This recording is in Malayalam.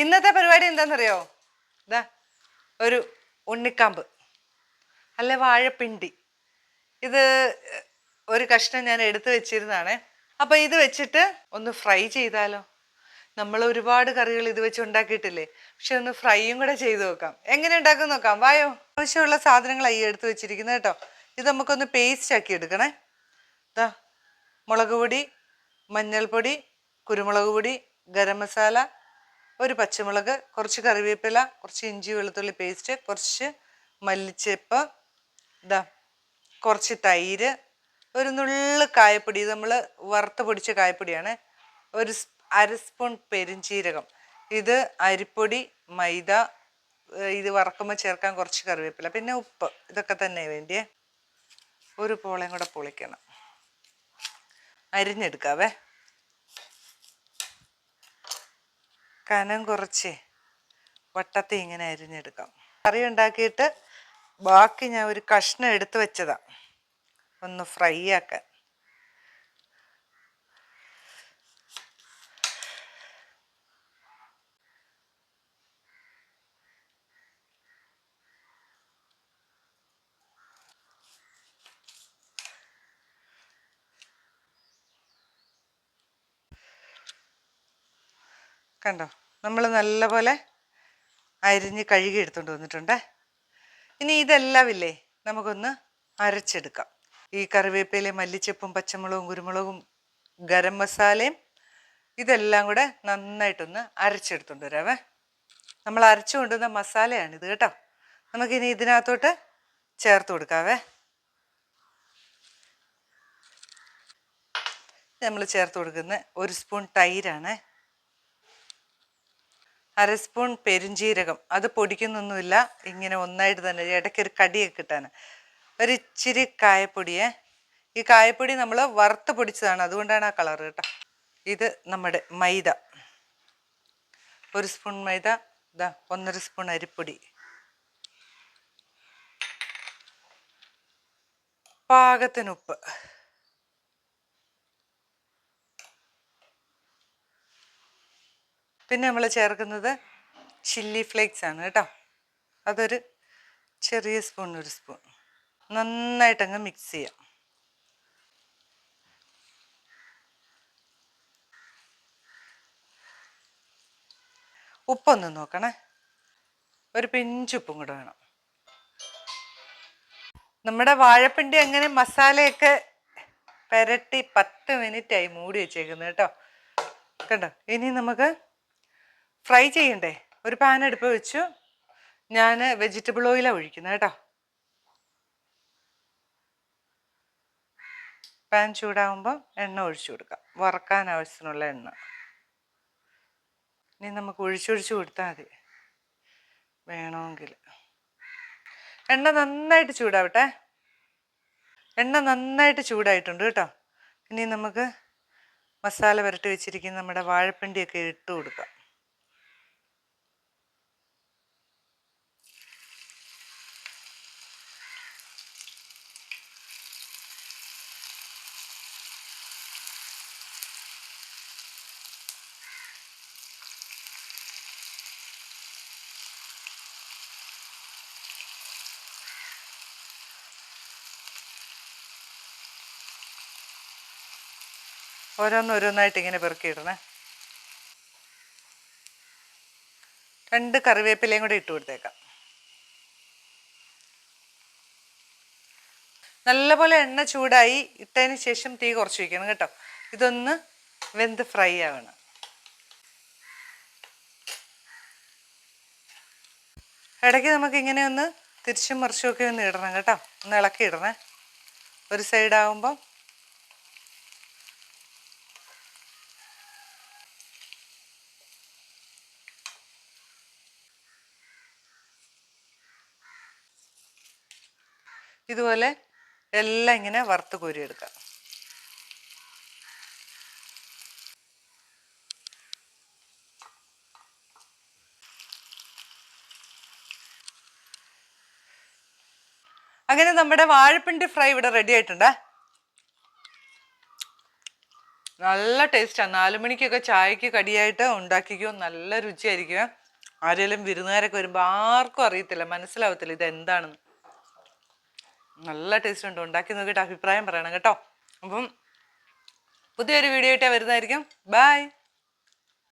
ഇന്നത്തെ പരിപാടി എന്താണെന്നറിയോ ഇതാ ഒരു ഉണ്ണിക്കാമ്പ് അല്ലെ വാഴപ്പിണ്ടി. ഇത് ഒരു കഷ്ണം ഞാൻ എടുത്തു വെച്ചിരുന്നതാണ്. അപ്പൊ ഇത് വെച്ചിട്ട് ഒന്ന് ഫ്രൈ ചെയ്താലോ? നമ്മൾ ഒരുപാട് കറികൾ ഇത് വെച്ച് ഉണ്ടാക്കിയിട്ടില്ലേ? പക്ഷെ ഒന്ന് ഫ്രൈയും കൂടെ ചെയ്ത് നോക്കാം. എങ്ങനെ ഉണ്ടാക്കും നോക്കാം. വായോ. ആവശ്യമുള്ള സാധനങ്ങൾ ഈ എടുത്ത് വെച്ചിരിക്കുന്നത് കേട്ടോ. ഇത് നമുക്കൊന്ന് പേസ്റ്റ് ആക്കി എടുക്കണേ. മുളക് പൊടി മഞ്ഞൾപ്പൊടി കുരുമുളക് പൊടി ഗരം മസാല ഒരു പച്ചമുളക് കുറച്ച് കറിവേപ്പില കുറച്ച് ഇഞ്ചി വെളുത്തുള്ളി പേസ്റ്റ് കുറച്ച് മല്ലിച്ചേപ്പ് ഇതാ കുറച്ച് തൈര് ഒരു നുള്ള് കായപ്പൊടി. നമ്മൾ വറുത്ത് പൊടിച്ച കായപ്പൊടിയാണ്. ഒരു അര സ്പൂൺ പെരിഞ്ചീരകം. ഇത് അരിപ്പൊടി മൈദ ഇത് വറക്കുമ്പോൾ ചേർക്കാൻ കുറച്ച് കറിവേപ്പില. പിന്നെ ഉപ്പ്. ഇതൊക്കെ തന്നെ വേണ്ടിയേ. ഒരു പോളയും കൂടെ പൊളിക്കണം. അരിഞ്ഞെടുക്കാവേ. കനം കുറച്ച് വട്ടത്തിൽ ഇങ്ങനെ അരിഞ്ഞെടുക്കാം. കറി ഉണ്ടാക്കിയിട്ട് ബാക്കി ഞാൻ ഒരു കഷ്ണം എടുത്ത് വെച്ചതാ. ഒന്ന് ഫ്രൈ ആക്കാൻ. കണ്ടോ? നമ്മൾ നല്ലപോലെ അരിഞ്ഞ് കഴുകി എടുത്തുകൊണ്ട് വന്നിട്ടുണ്ട്. ഇനി ഇതെല്ലാം ഇല്ലേ? നമുക്കൊന്ന് അരച്ചെടുക്കാം. ഈ കറിവേപ്പിലയും മല്ലിച്ചപ്പും പച്ചമുളകും കുരുമുളകും ഗരം മസാലയും ഇതെല്ലാം കൂടെ നന്നായിട്ടൊന്ന് അരച്ചെടുത്തുകൊണ്ട് വരാവേ. നമ്മൾ അരച്ചു കൊണ്ടുവന്ന മസാലയാണിത് കേട്ടോ. നമുക്കിനി ഇതിനകത്തോട്ട് ചേർത്ത് കൊടുക്കാവേ. നമ്മൾ ചേർത്ത് കൊടുക്കുന്ന ഒരു സ്പൂൺ തൈരാണ്. അര സ്പൂൺ പെരുംജീരകം. അത് പൊടിക്കുന്നൊന്നുമില്ല. ഇങ്ങനെ ഒന്നായിട്ട് തന്നെ ഇടയ്ക്ക് ഒരു കടിയൊക്കെ കിട്ടാൻ ഒരു ഇച്ചിരി കായപ്പൊടിയെ. ഈ കായപ്പൊടി നമ്മൾ വറുത്ത് പൊടിച്ചതാണ്. അതുകൊണ്ടാണ് ആ കളർ കേട്ടോ. ഇത് നമ്മുടെ മൈദ. ഒരു സ്പൂൺ മൈദ. ഇതാ ഒന്നര സ്പൂൺ അരിപ്പൊടി. പാകത്തിന് ഉപ്പ്. പിന്നെ നമ്മൾ ചേർക്കുന്നത് ചില്ലി ഫ്ലേക്സ് ആണ് കേട്ടോ. അതൊരു ചെറിയ സ്പൂൺ ഒരു സ്പൂൺ നന്നായിട്ടങ്ങ് മിക്സ് ചെയ്യാം. ഉപ്പൊന്ന് നോക്കണേ. ഒരു പിഞ്ചുപ്പും കൂടെ വേണം. നമ്മുടെ വാഴപ്പിണ്ടി അങ്ങനെ മസാലയൊക്കെ പെരട്ടി പത്ത് മിനിറ്റായി മൂടി വെച്ചേക്കുന്നത് കേട്ടോ. കണ്ടോ? ഇനി നമുക്ക് ഫ്രൈ ചെയ്യണ്ടേ? ഒരു പാൻ അടുപ്പ് വെച്ചു. ഞാൻ വെജിറ്റബിൾ ഓയിലാണ് ഒഴിക്കുന്നത് കേട്ടോ. പാൻ ചൂടാവുമ്പോൾ എണ്ണ ഒഴിച്ചു കൊടുക്കാം. വറക്കാൻ ആവശ്യത്തിനുള്ള എണ്ണ. ഇനി നമുക്ക് ഒഴിച്ചൊഴിച്ച് കൊടുത്താൽ മതി. വേണമെങ്കിൽ. എണ്ണ നന്നായിട്ട് ചൂടാവട്ടെ. എണ്ണ നന്നായിട്ട് ചൂടായിട്ടുണ്ട് കേട്ടോ. ഇനി നമുക്ക് മസാല പുരട്ടി വെച്ചിരിക്കുന്ന നമ്മുടെ വാഴപ്പിണ്ടിയൊക്കെ ഇട്ട് കൊടുക്കാം. ഓരോന്ന് ഓരോന്നായിട്ട് ഇങ്ങനെ പെറുക്കിയിടണേ. രണ്ട് കറിവേപ്പിലയും കൂടി ഇട്ട് കൊടുത്തേക്കാം. നല്ലപോലെ എണ്ണ ചൂടായി ഇട്ടതിന് ശേഷം തീ കുറച്ച് വയ്ക്കണം കേട്ടോ. ഇതൊന്ന് വെന്ത് ഫ്രൈ ആവണം. ഇടയ്ക്ക് നമുക്ക് ഇങ്ങനെ ഒന്ന് തിരിച്ചും മറിച്ചും ഒക്കെ ഒന്ന് ഇടണം കേട്ടോ. ഒന്ന് ഇളക്കി ഇടണേ ഒരു സൈഡ് ഇതുപോലെ എല്ലാം ഇങ്ങനെ വറുത്ത് കോരിയെടുക്കാം അങ്ങനെ നമ്മുടെ വാഴപ്പിണ്ടി ഫ്രൈ ഇവിടെ റെഡി ആയിട്ടുണ്ട്. നല്ല ടേസ്റ്റാണ് നാലുമണിക്കൊക്കെ ചായക്ക് കടിയായിട്ട് ഉണ്ടാക്കിക്കോ. നല്ല രുചിയായിരിക്കും. ആരെങ്കിലും വിരുന്നുകാരൊക്കെ വരുമ്പോൾ ആർക്കും അറിയത്തില്ല. മനസ്സിലാവത്തില്ല ഇത് എന്താണെന്ന് നല്ല ടേസ്റ്റ് ഉണ്ട്. ഉണ്ടാക്കി നോക്കിയിട്ട് അഭിപ്രായം പറയണം കേട്ടോ. അപ്പം പുതിയൊരു വീഡിയോ ആയിട്ട് വരുന്നതായിരിക്കും. ബൈ